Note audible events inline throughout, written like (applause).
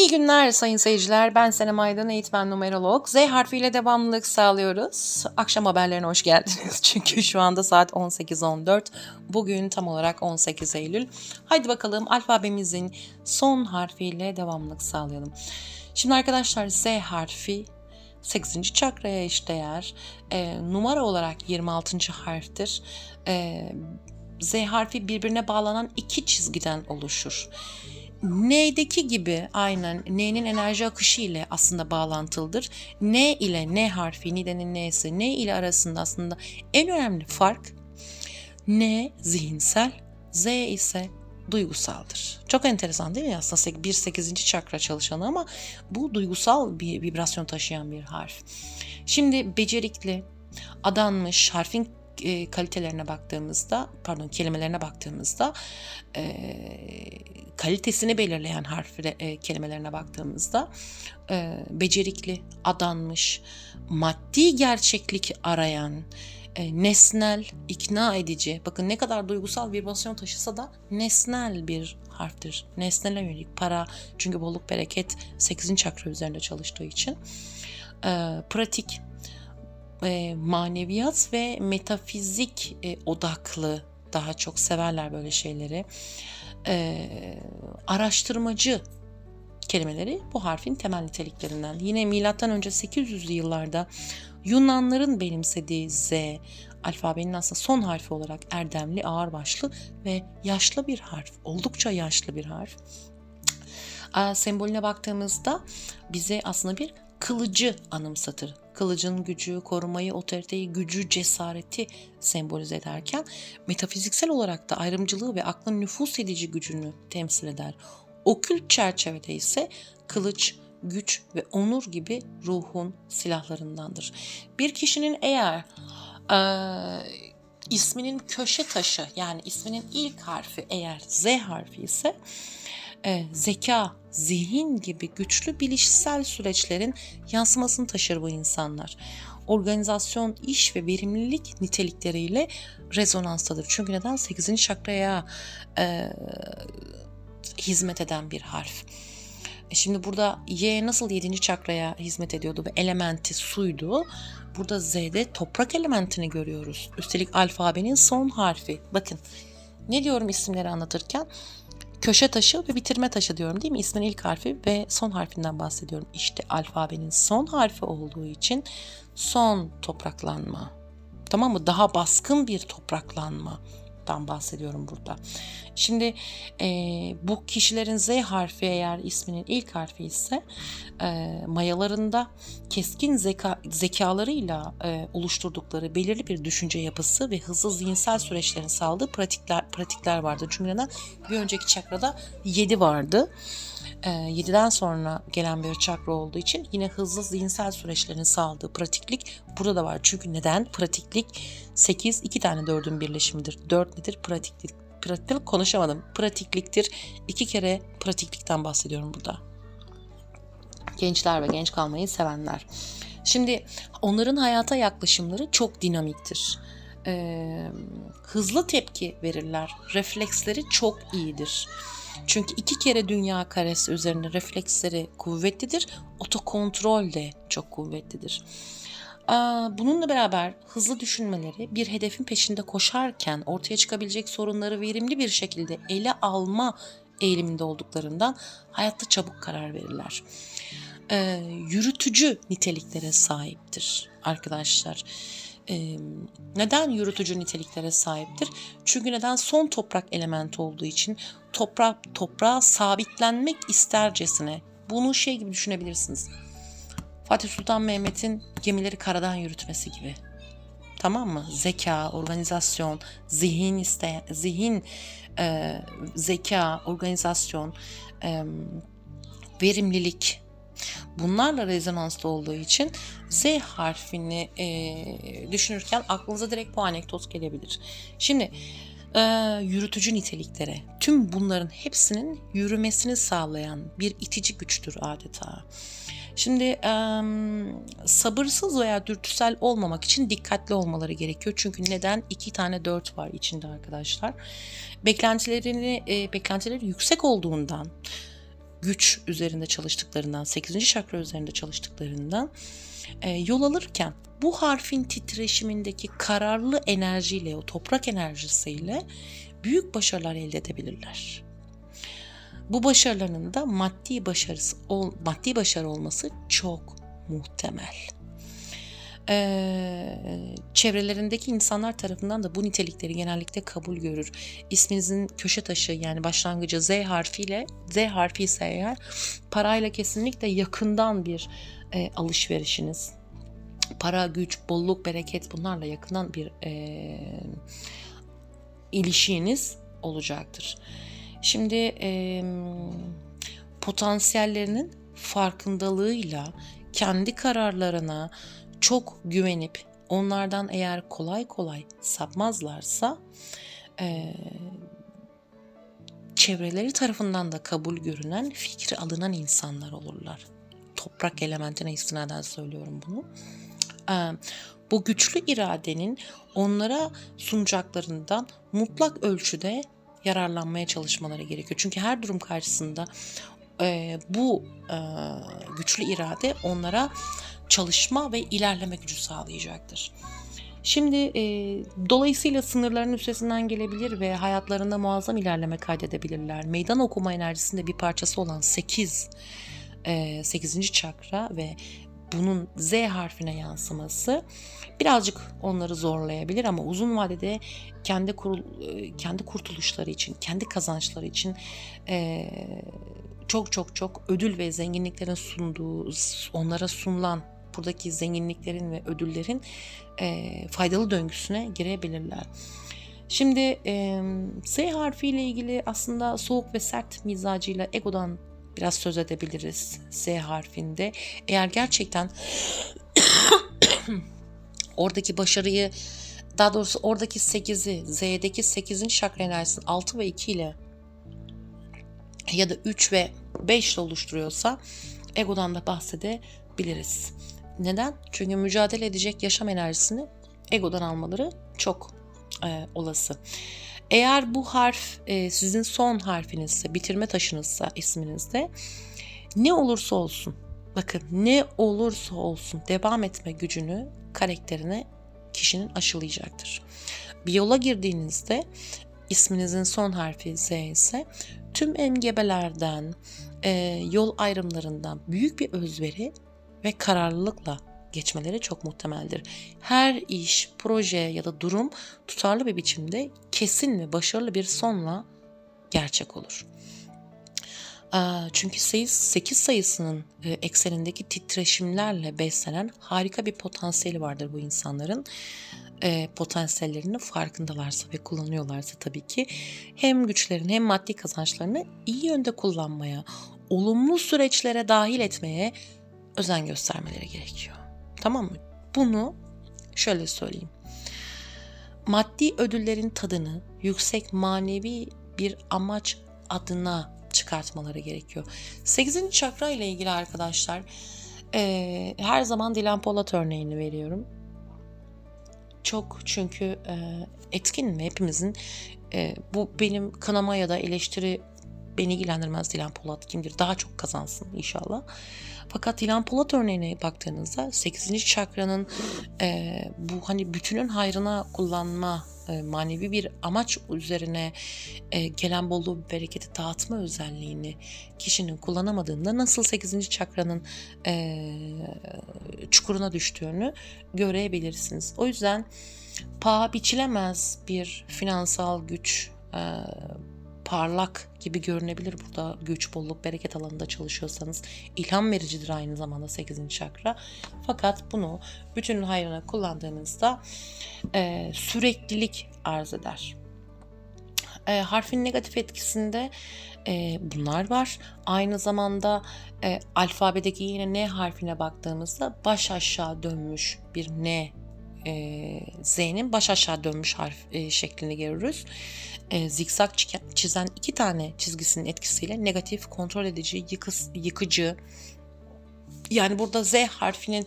İyi günler sayın seyirciler. Ben Senem Aydın, eğitmen numerolog. Z harfiyle devamlılık sağlıyoruz. Akşam haberlerine hoş geldiniz. (laughs) Çünkü şu anda saat 18.14. Bugün tam olarak 18 Eylül. Haydi bakalım alfabemizin son harfiyle devamlılık sağlayalım. Şimdi arkadaşlar Z harfi 8. çakraya eşdeğer. E, numara olarak 26. harftir. E, Z harfi birbirine bağlanan iki çizgiden oluşur. N'deki gibi aynen N'nin enerji akışı ile aslında bağlantılıdır. N ile N harfi, Nide'nin N'si, N ile arasında aslında en önemli fark N zihinsel, Z ise duygusaldır. Çok enteresan değil mi aslında bir 8. çakra çalışanı ama bu duygusal bir vibrasyon taşıyan bir harf. Şimdi becerikli, adanmış, harfin e, kalitelerine baktığımızda, pardon kelimelerine baktığımızda e, kalitesini belirleyen harf e, kelimelerine baktığımızda e, becerikli, adanmış, maddi gerçeklik arayan, e, nesnel, ikna edici. Bakın ne kadar duygusal vibrasyon taşısa da nesnel bir harftir. Nesnele yönelik para çünkü bolluk bereket 8. çakra üzerinde çalıştığı için. E, pratik, e, maneviyat ve metafizik e, odaklı daha çok severler böyle şeyleri. E, araştırmacı kelimeleri bu harfin temel niteliklerinden. Yine milattan önce 800'lü yıllarda Yunanların benimsediği Z alfabenin aslında son harfi olarak erdemli, ağırbaşlı ve yaşlı bir harf. Oldukça yaşlı bir harf. A, sembolüne baktığımızda bize aslında bir kılıcı anımsatır. Kılıcın gücü, korumayı, otoriteyi, gücü, cesareti sembolize ederken metafiziksel olarak da ayrımcılığı ve aklın nüfus edici gücünü temsil eder. Okült çerçevede ise kılıç, güç ve onur gibi ruhun silahlarındandır. Bir kişinin eğer e, isminin köşe taşı yani isminin ilk harfi eğer Z harfi ise e, zeka, zihin gibi güçlü bilişsel süreçlerin yansımasını taşır bu insanlar. Organizasyon, iş ve verimlilik nitelikleriyle rezonanstadır. Çünkü neden? 8. çakraya e, hizmet eden bir harf. E, şimdi burada Y nasıl 7. çakraya hizmet ediyordu ve elementi suydu. Burada Z'de toprak elementini görüyoruz. Üstelik alfabenin son harfi. Bakın ne diyorum isimleri anlatırken? Köşe taşı ve bitirme taşı diyorum değil mi? İsmin ilk harfi ve son harfinden bahsediyorum. İşte alfabenin son harfi olduğu için son topraklanma. Tamam mı? Daha baskın bir topraklanma bahsediyorum burada. Şimdi e, bu kişilerin Z harfi eğer isminin ilk harfi ise e, mayalarında keskin zeka, zekalarıyla e, oluşturdukları belirli bir düşünce yapısı ve hızlı zihinsel süreçlerin sağladığı pratikler pratikler vardı. Çünkü neden? Bir önceki çakrada 7 vardı. 7'den sonra gelen bir çakra olduğu için yine hızlı zihinsel süreçlerin sağladığı pratiklik burada da var. Çünkü neden? Pratiklik 8 iki tane dördün birleşimidir. 4 nedir? Pratiklik. Pratiklik konuşamadım. Pratikliktir. İki kere pratiklikten bahsediyorum burada. Gençler ve genç kalmayı sevenler. Şimdi onların hayata yaklaşımları çok dinamiktir. Ee, hızlı tepki verirler. Refleksleri çok iyidir. Çünkü iki kere dünya karesi üzerinde refleksleri kuvvetlidir. Otokontrol de çok kuvvetlidir. Bununla beraber hızlı düşünmeleri bir hedefin peşinde koşarken ortaya çıkabilecek sorunları verimli bir şekilde ele alma eğiliminde olduklarından hayatta çabuk karar verirler. Ee, yürütücü niteliklere sahiptir arkadaşlar. Neden yürütücü niteliklere sahiptir? Çünkü neden son toprak elementi olduğu için toprak toprağa sabitlenmek istercesine bunu şey gibi düşünebilirsiniz. Fatih Sultan Mehmet'in gemileri karadan yürütmesi gibi. Tamam mı? Zeka, organizasyon, zihin isteyen, zihin, e, zeka, organizasyon, e, verimlilik, bunlarla rezonanslı olduğu için Z harfini e, düşünürken aklınıza direkt bu anekdot gelebilir. Şimdi e, yürütücü niteliklere tüm bunların hepsinin yürümesini sağlayan bir itici güçtür adeta. Şimdi e, sabırsız veya dürtüsel olmamak için dikkatli olmaları gerekiyor. Çünkü neden? iki tane dört var içinde arkadaşlar. Beklentilerini, e, beklentileri yüksek olduğundan güç üzerinde çalıştıklarından, 8. çakra üzerinde çalıştıklarından e, yol alırken bu harfin titreşimindeki kararlı enerjiyle, o toprak enerjisiyle büyük başarılar elde edebilirler. Bu başarılarının da maddi başarısı, ol, maddi başarı olması çok muhtemel. Ee, çevrelerindeki insanlar tarafından da bu nitelikleri genellikle kabul görür. İsminizin köşe taşı yani başlangıcı Z harfiyle Z harfi ise eğer parayla kesinlikle yakından bir e, alışverişiniz, para, güç, bolluk, bereket bunlarla yakından bir e, ilişkiniz olacaktır. Şimdi e, potansiyellerinin farkındalığıyla kendi kararlarına çok güvenip onlardan eğer kolay kolay sapmazlarsa e, çevreleri tarafından da kabul görünen, fikri alınan insanlar olurlar. Toprak elementine istinaden söylüyorum bunu. E, bu güçlü iradenin onlara sunacaklarından mutlak ölçüde yararlanmaya çalışmaları gerekiyor. Çünkü her durum karşısında e, bu e, güçlü irade onlara çalışma ve ilerleme gücü sağlayacaktır. Şimdi e, dolayısıyla sınırların üstesinden gelebilir ve hayatlarında muazzam ilerleme kaydedebilirler. Meydan okuma enerjisinde bir parçası olan 8 e, 8. çakra ve bunun Z harfine yansıması birazcık onları zorlayabilir ama uzun vadede kendi kurul, kendi kurtuluşları için, kendi kazançları için e, çok çok çok ödül ve zenginliklerin sunduğu, onlara sunulan buradaki zenginliklerin ve ödüllerin e, faydalı döngüsüne girebilirler. Şimdi e, S harfiyle ilgili aslında soğuk ve sert mizacıyla egodan biraz söz edebiliriz S harfinde. Eğer gerçekten (coughs) oradaki başarıyı daha doğrusu oradaki 8'i Z'deki 8'in şakra enerjisini 6 ve 2 ile ya da 3 ve 5 ile oluşturuyorsa egodan da bahsedebiliriz. Neden? Çünkü mücadele edecek yaşam enerjisini egodan almaları çok e, olası. Eğer bu harf e, sizin son harfinizse, bitirme taşınızsa isminizde ne olursa olsun, bakın ne olursa olsun devam etme gücünü, karakterini kişinin aşılayacaktır. Bir yola girdiğinizde isminizin son harfi Z ise tüm engebelerden, e, yol ayrımlarından büyük bir özveri ve kararlılıkla geçmeleri çok muhtemeldir. Her iş, proje ya da durum tutarlı bir biçimde kesin ve başarılı bir sonla gerçek olur. Çünkü 8 sayısının e, eksenindeki titreşimlerle beslenen harika bir potansiyeli vardır bu insanların. E, potansiyellerinin farkındalarsa ve kullanıyorlarsa tabii ki hem güçlerini hem maddi kazançlarını iyi yönde kullanmaya, olumlu süreçlere dahil etmeye özen göstermeleri gerekiyor. Tamam mı? Bunu şöyle söyleyeyim. Maddi ödüllerin tadını yüksek manevi bir amaç adına çıkartmaları gerekiyor. 8. çakra ile ilgili arkadaşlar e, her zaman Dilan Polat örneğini veriyorum. Çok çünkü e, etkin mi hepimizin e, bu benim kanama ya da eleştiri beni ilgilendirmez Dilan Polat kimdir daha çok kazansın inşallah. Fakat Dilan Polat örneğine baktığınızda 8. çakranın e, bu hani bütünün hayrına kullanma e, manevi bir amaç üzerine e, gelen bolluğu bereketi dağıtma özelliğini kişinin kullanamadığında nasıl 8. çakranın e, çukuruna düştüğünü görebilirsiniz. O yüzden paha biçilemez bir finansal güç e, parlak gibi görünebilir burada güç, bolluk, bereket alanında çalışıyorsanız. ilham vericidir aynı zamanda 8. çakra. Fakat bunu bütün hayrına kullandığınızda e, süreklilik arz eder. E, harfin negatif etkisinde e, bunlar var. Aynı zamanda e, alfabedeki yine N harfine baktığımızda baş aşağı dönmüş bir N e, Z'nin baş aşağı dönmüş harf e, şeklini görürüz. E, zikzak çizen iki tane çizgisinin etkisiyle negatif, kontrol edici, yıkı, yıkıcı. Yani burada Z harfinin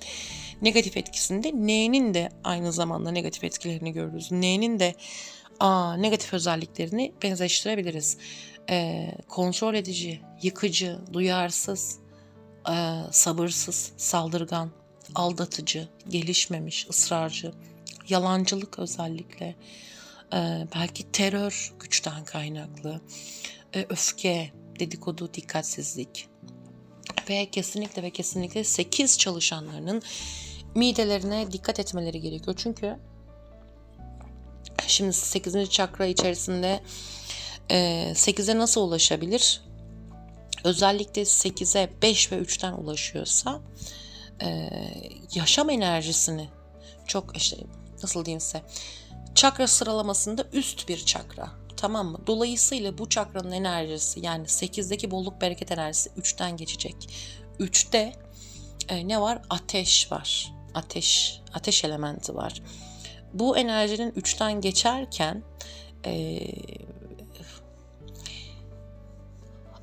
negatif etkisinde N'nin de aynı zamanda negatif etkilerini görürüz. N'nin de aa, negatif özelliklerini benzeştirebiliriz. e, kontrol edici, yıkıcı, duyarsız, e, sabırsız, saldırgan, aldatıcı, gelişmemiş, ısrarcı, yalancılık özellikle, e, belki terör güçten kaynaklı, e, öfke, dedikodu, dikkatsizlik ve kesinlikle ve kesinlikle 8 çalışanlarının midelerine dikkat etmeleri gerekiyor. Çünkü şimdi 8. çakra içerisinde e, 8'e nasıl ulaşabilir? Özellikle 8'e 5 ve 3'ten ulaşıyorsa e, yaşam enerjisini çok işte nasıl diyeyim size çakra sıralamasında üst bir çakra. Tamam mı? Dolayısıyla bu çakranın enerjisi yani 8'deki bolluk bereket enerjisi 3'ten geçecek. 3'te e, ne var? Ateş var. Ateş, ateş elementi var. Bu enerjinin 3'ten geçerken e,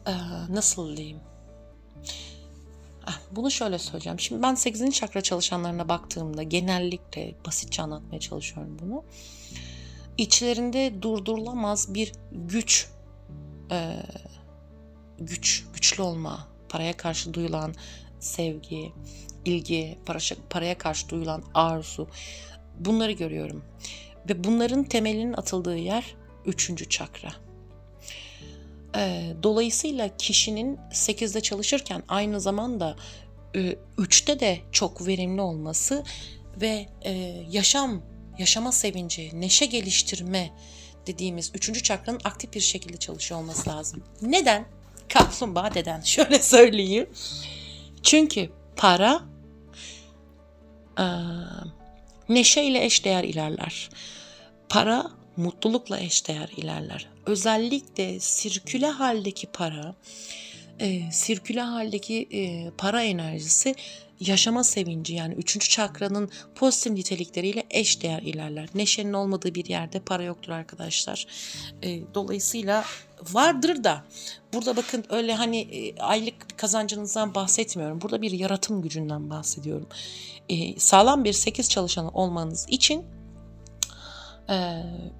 e, nasıl diyeyim? Ah, Bunu şöyle söyleyeceğim. Şimdi ben 8. çakra çalışanlarına baktığımda genellikle basitçe anlatmaya çalışıyorum bunu. İçlerinde durdurulamaz bir güç, e, güç, güçlü olma, paraya karşı duyulan sevgi, ilgi, para, paraya karşı duyulan arzu. Bunları görüyorum. Ve bunların temelinin atıldığı yer 3. çakra. E, dolayısıyla kişinin 8'de çalışırken aynı zamanda 3'te de çok verimli olması ve e, yaşam, yaşama sevinci, neşe geliştirme dediğimiz 3. çakranın aktif bir şekilde çalışıyor olması lazım. Neden? Kaplumbağa deden. (laughs) Şöyle söyleyeyim. Çünkü para e, neşe ile eşdeğer ilerler. Para mutlulukla eşdeğer ilerler. Özellikle sirküle haldeki para, e, sirküle haldeki e, para enerjisi yaşama sevinci yani üçüncü çakranın pozitif nitelikleriyle eşdeğer ilerler. Neşenin olmadığı bir yerde para yoktur arkadaşlar. E, dolayısıyla vardır da burada bakın öyle hani e, aylık kazancınızdan bahsetmiyorum. Burada bir yaratım gücünden bahsediyorum. E, sağlam bir 8 çalışanı olmanız için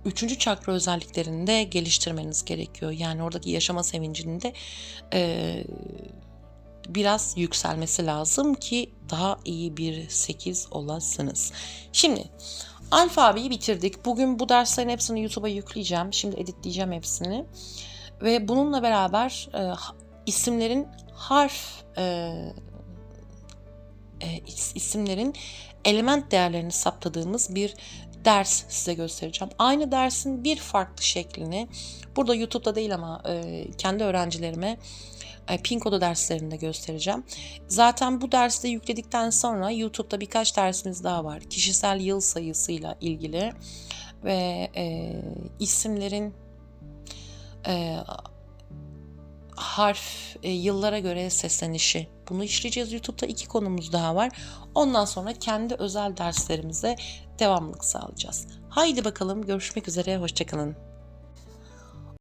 üçüncü çakra özelliklerini de geliştirmeniz gerekiyor. Yani oradaki yaşama sevincinin de e, biraz yükselmesi lazım ki daha iyi bir 8 olasınız. Şimdi alfabeyi bitirdik. Bugün bu derslerin hepsini YouTube'a yükleyeceğim. Şimdi editleyeceğim hepsini. Ve bununla beraber e, isimlerin harf e, e, isimlerin element değerlerini saptadığımız bir ders size göstereceğim. Aynı dersin bir farklı şeklini burada YouTube'da değil ama e, kendi öğrencilerime e, Pinkodo derslerinde göstereceğim. Zaten bu derste yükledikten sonra YouTube'da birkaç dersimiz daha var. Kişisel yıl sayısıyla ilgili ve e, isimlerin e, harf e, yıllara göre seslenişi. Bunu işleyeceğiz. YouTube'da iki konumuz daha var. Ondan sonra kendi özel derslerimize devamlılık sağlayacağız. Haydi bakalım görüşmek üzere. Hoşçakalın.